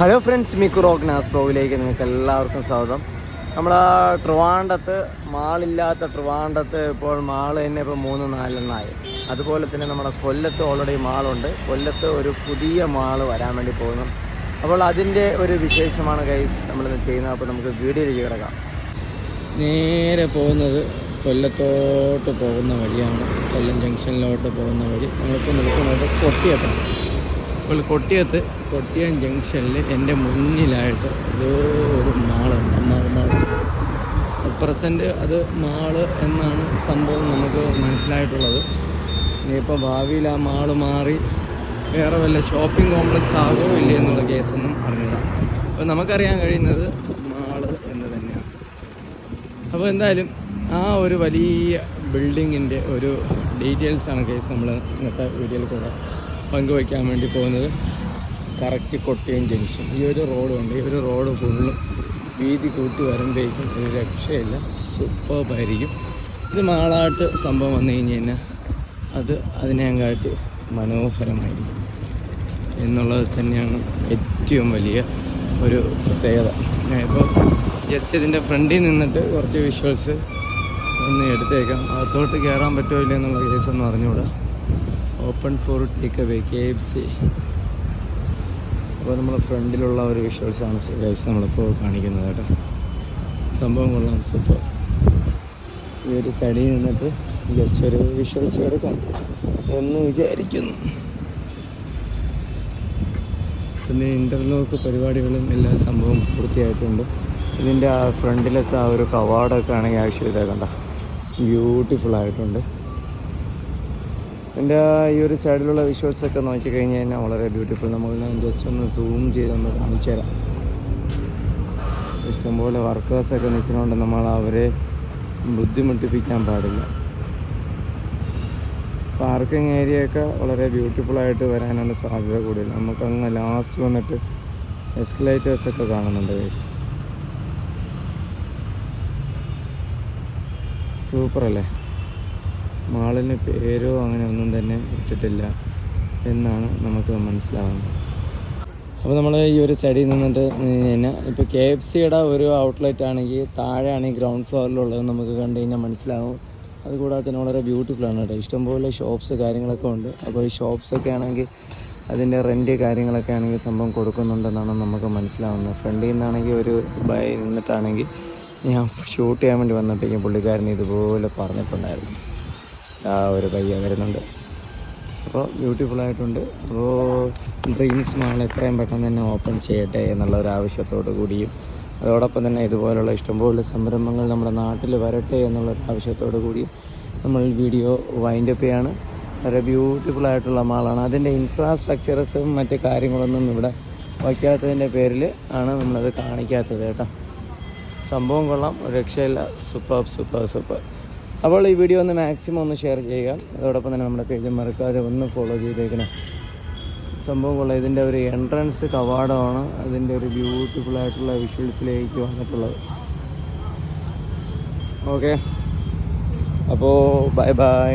Hello friends മിക്കു rock നാസ് ബ്ലോഗിലേക്ക് നിങ്ങൾക്ക് എല്ലാവർക്കും സ്വാഗതം. നമ്മൾ ആ ട്രിവാണ്ടത്ത് മാളില്ലാത്ത ട്രിവാണ്ടത്ത് ഇപ്പോൾ മാൾ തന്നെ ഇപ്പോൾ മൂന്ന് നാലെണ്ണമായി അതുപോലെ തന്നെ നമ്മുടെ കൊല്ലത്ത് ഓൾറെഡി മാളുണ്ട്. കൊല്ലത്ത് ഒരു പുതിയ മാൾ വരാൻ വേണ്ടി പോകുന്നു. അപ്പോൾ അതിന്റെ ഒരു വിശേഷമാണ് ഗൈസ് നമ്മളിന്ന് ചെയ്യുന്നത്. അപ്പോൾ നമുക്ക് വീഡിയോയിലേക്ക് കിടക്കാം. നേരെ പോകുന്നത് കൊല്ലത്തോട്ട് പോകുന്ന വഴിയാണ്. കൊല്ലം ജംഗ്ഷനിലോട്ട് പോകുന്ന വഴി. നമ്മളിപ്പോൾ നിൽക്കുന്നത് കൊട്ടിയത്താണ്. ഇപ്പോൾ കൊട്ടിയത്ത് കൊട്ടിയം ജംഗ്ഷനിൽ എന്റെ മുന്നിലായിട്ട് ഏതോ ഒരു മാളുണ്ട് മാൾ പ്രസന്റ് അത് മാൾ എന്നാണ് സംഭവം നമുക്ക് മനസ്സിലായിട്ടുള്ളത്. ഇനിയിപ്പോൾ ഭാവിയിൽ ആ മാൾ മാറി വേറെ വല്ല ഷോപ്പിംഗ് കോംപ്ലക്സ് ആകുമോ ഇല്ലേ എന്നുള്ള കേസൊന്നും അറിഞ്ഞില്ല. അപ്പോൾ നമുക്കറിയാൻ കഴിയുന്നത് മാൾ എന്ന് തന്നെയാണ്. അപ്പോൾ എന്തായാലും ആ ഒരു വലിയ ബിൽഡിങ്ങിന്റെ ഒരു ഡീറ്റെയിൽസാണ് കേസ് നമ്മൾ ഇന്നത്തെ വീഡിയോയിൽ കൂടെ പങ്കുവയ്ക്കാൻ വേണ്ടി പോകുന്നത്. Correct Kottayam junction. ഈ ഒരു റോഡുണ്ട് ഈ ഒരു റോഡ് ഫുള്ളും വീതി കൂട്ടി വരുമ്പോഴേക്കും ഒരു രക്ഷയില്ല. സൂപ്പറായിരിക്കും ഇത് മാളാട്ട് സംഭവം വന്നു കഴിഞ്ഞ് കഴിഞ്ഞാൽ അത് അതിനെക്കാട്ടി മനോഹരമായിരിക്കും. എന്നുള്ളത് തന്നെയാണ് ഏറ്റവും വലിയ ഒരു പ്രത്യേകത. ഞാനിപ്പോൾ ജസ്റ്റ് ഇതിന്റെ ഫ്രണ്ടിൽ നിന്നിട്ട് കുറച്ച് വിഷ്വൽസ് ഒന്ന് എടുത്തേക്കാം. അകത്തോട്ട് കയറാൻ പറ്റുമോ ഇല്ല എന്നുള്ള കേസൊന്നും അറിഞ്ഞുകൂടാ. Open for takeaway K F C അപ്പോൾ നമ്മൾ ഫ്രണ്ടിലുള്ള ഒരു വിഷ്വൽസാണ് ഗൈസ് നമ്മളിപ്പോൾ കാണിക്കുന്നത് കേട്ടോ. സംഭവം കൊള്ളാം സൂപ്പർ ഈ ഒരു സൈഡിൽ നിന്നിട്ട് ജസ്റ്റ് ഒരു വിഷ്വൽസ് എടുക്കാം എന്ന് വിചാരിക്കുന്നു. പിന്നെ ഇന്റർലോക്ക് പരിപാടികളും എല്ലാ സംഭവം പൂർത്തിയായിട്ടുണ്ട്. ഇതിന്റെ ആ ഫ്രണ്ടിലത്തെ ആ ഒരു കവാടൊക്കെ ആണെങ്കിൽ ആവശ്യമില്ല കണ്ട. ബ്യൂട്ടിഫുൾ ആയിട്ടുണ്ട്. എന്റെ ഈ ഒരു സൈഡിലുള്ള വിഷ്വൽസ് ഒക്കെ നോക്കി കഴിഞ്ഞ് കഴിഞ്ഞാൽ വളരെ ബ്യൂട്ടിഫുൾ നമ്മൾ ജസ്റ്റ് ഒന്ന് സൂം ചെയ്തൊന്ന് കാണിച്ചു തരാം. ഇഷ്ടംപോലെ വർക്കേഴ്സൊക്കെ നിൽക്കുന്നതുകൊണ്ട് നമ്മൾ അവരെ ബുദ്ധിമുട്ടിപ്പിക്കാൻ പാടില്ല. പാർക്കിംഗ് ഏരിയയൊക്കെ വളരെ ബ്യൂട്ടിഫുൾ ആയിട്ട് വരാനുള്ള സാധ്യത കൂടുതൽ നമുക്കങ്ങ് ലാസ്റ്റ് വന്നിട്ട് എസ്കലേറ്റേഴ്സൊക്കെ കാണുന്നുണ്ട് ഗൈസ് സൂപ്പർ അല്ലേ? മാളിന് പേരോ അങ്ങനെ ഒന്നും തന്നെ ഇട്ടിട്ടില്ല എന്നാണ് നമുക്ക് മനസ്സിലാവുന്നത്. അപ്പോൾ നമ്മൾ ഈ ഒരു സൈഡിൽ നിന്നിട്ട് കഴിഞ്ഞാൽ ഇപ്പോൾ കെ എഫ് സിയുടെ ഒരു ഔട്ട്ലെറ്റ് ആണെങ്കിൽ താഴെയാണ് ഈ ഗ്രൗണ്ട് ഫ്ലോറിലുള്ളത് നമുക്ക് കണ്ടു കഴിഞ്ഞാൽ മനസ്സിലാവും. അതുകൂടാതെ തന്നെ വളരെ ബ്യൂട്ടിഫുൾ ആണ് കേട്ടോ. ഇഷ്ടംപോലെ ഷോപ്സ് കാര്യങ്ങളൊക്കെ ഉണ്ട്. അപ്പോൾ ഈ ഷോപ്സൊക്കെ ആണെങ്കിൽ അതിന്റെ റെന്റ് കാര്യങ്ങളൊക്കെ ആണെങ്കിൽ സംഭവം കൊടുക്കുന്നുണ്ടെന്നാണ് നമുക്ക് മനസ്സിലാവുന്നത്. ഫ്രണ്ടിൽ നിന്നാണെങ്കിൽ ഒരു ബൈ നിന്നിട്ടാണെങ്കിൽ ഞാൻ ഷൂട്ട് ചെയ്യാൻ വേണ്ടി വന്നപ്പോഴേക്കും പുള്ളിക്കാരൻ ഇതുപോലെ പറഞ്ഞിട്ടുണ്ടായിരുന്നു. ആ ഒരു പയ്യ വരുന്നുണ്ട്. അപ്പോൾ ബ്യൂട്ടിഫുൾ ആയിട്ടുണ്ട്. അപ്പോൾ ഡ്രീംസ് മാൾ എത്രയും പെട്ടെന്ന് തന്നെ ഓപ്പൺ ചെയ്യട്ടെ എന്നുള്ള ഒരു ആവശ്യത്തോടു കൂടിയും അതോടൊപ്പം തന്നെ ഇതുപോലുള്ള ഇഷ്ടംപോലെ സംരംഭങ്ങൾ നമ്മുടെ നാട്ടിൽ വരട്ടെ എന്നുള്ള ആവശ്യത്തോടു കൂടിയും നമ്മൾ വീഡിയോ വൈൻഡപ്പ് ചെയ്യാണ്. വളരെ ബ്യൂട്ടിഫുൾ ആയിട്ടുള്ള മാളാണ്. അതിന്റെ ഇൻഫ്രാസ്ട്രക്ചറസും മറ്റ് കാര്യങ്ങളൊന്നും ഇവിടെ വയ്ക്കാത്തതിന്റെ പേരിൽ ആണ് നമ്മളത് കാണിക്കാത്തത് കേട്ടോ. സംഭവം കൊള്ളാം. രക്ഷയില്ല. Super super super. അപ്പോൾ ഈ വീഡിയോ ഒന്ന് മാക്സിമം ഒന്ന് ഷെയർ ചെയ്യുക. അതോടൊപ്പം തന്നെ നമ്മുടെ പേജ് മറക്കാതെ ഒന്ന് ഫോളോ ചെയ്തേക്കണം. സംഭവം കൊള്ളാം. ഇതിന്റെ ഒരു എൻട്രൻസ് കവാടമാണ്. അതിന്റെ ഒരു ബ്യൂട്ടിഫുൾ ആയിട്ടുള്ള വിഷ്വൽസിലേക്ക് വന്നിട്ടുള്ളത്. ഓക്കെ അപ്പോൾ ബൈ ബൈ